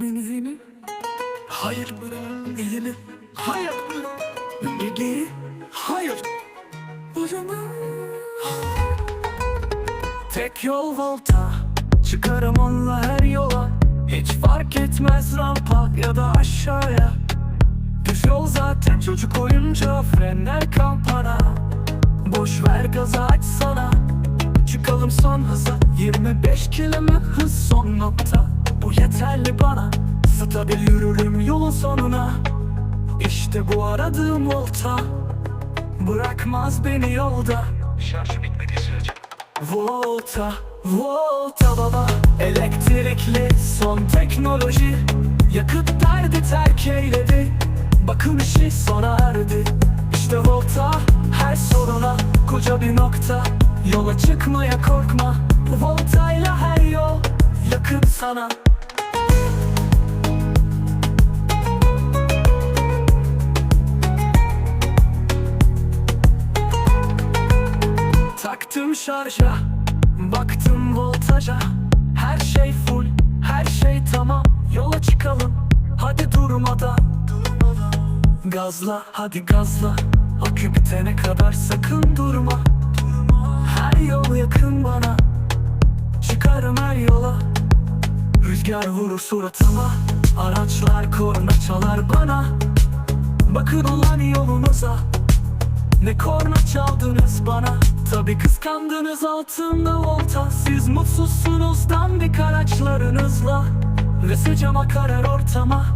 Benzini Hayır Elini Hayır Bilgi Hayır. O zaman Tek yol volta. Çıkarım onunla her yola. Hiç fark etmez rampa ya da aşağıya. Düz yol zaten çocuk oyuncağı Frenler kampana Boş ver gazı açsana Çıkalım son hıza. 25 kilimi hız son nokta yeterli bana. Stabil yürürüm yolun sonuna. İşte bu aradığım volta. Bırakmaz beni yolda. Şarjı bitmediği sürece. Volta, Volta baba. Elektrikli son teknoloji. Yakıt derdi terk eyledi. Bakım işi sona erdi. İşte Volta her soruna koca bir nokta. Yola çıkmaya korkma. Volta'yla her yol yakın sana şarja Baktım voltaja. Her şey full Her şey tamam Yola çıkalım. Hadi durmadan Gazla hadi gazla. Akü bitene kadar sakın durma. Her yol yakın bana. Çıkarım her yola. Rüzgar vurur suratıma. Araçlar korna çalar bana. Bakın olan yolunuza ne korna çaldınız bana Tabi kıskandınız altında volta. Siz mutsuzsunuz dandik araçlarınızla. Ve sıcama karar ortama?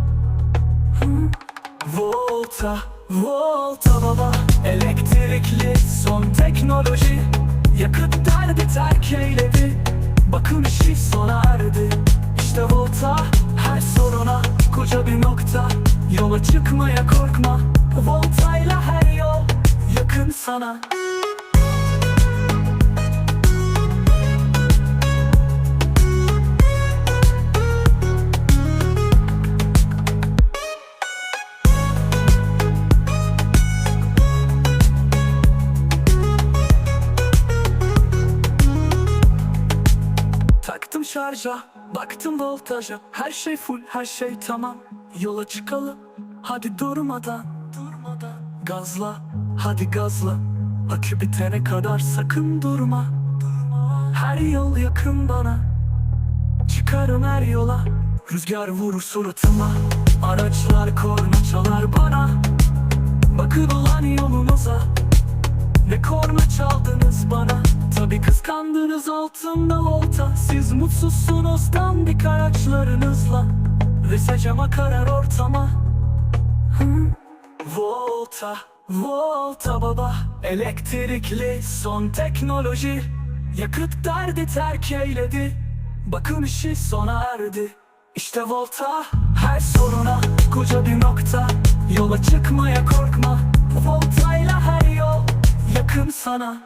Volta, volta baba. Elektrikli son teknoloji. Yakıt derdi terk eyledi. Bakım işi sona erdi. İşte volta her soruna koca bir nokta. Yola çıkmaya korkma. Voltayla her yol yakın sana Taktım şarja, baktım voltaja. Her şey full, her şey tamam. Yola çıkalım, hadi durmadan Durmadan. Gazla, hadi gazla. Akü bitene kadar sakın durma. Her yol yakın bana. Çıkarım her yola. Rüzgar vurur suratıma. Araçlar korna çalar bana. Bakın olan yolunuza ne korna çaldınız bana? Tabi kıskandınız altında volta Siz mutsuzsunuz dandik araçlarınızla. Ve secama karar ortama. Hı? Volta, volta baba. Elektrikli son teknoloji. Yakıt derdi terk eyledi. Bakım işi sona erdi. İşte volta her soruna. Koca bir nokta. Yola çıkmaya korkma. Voltayla her yakın sana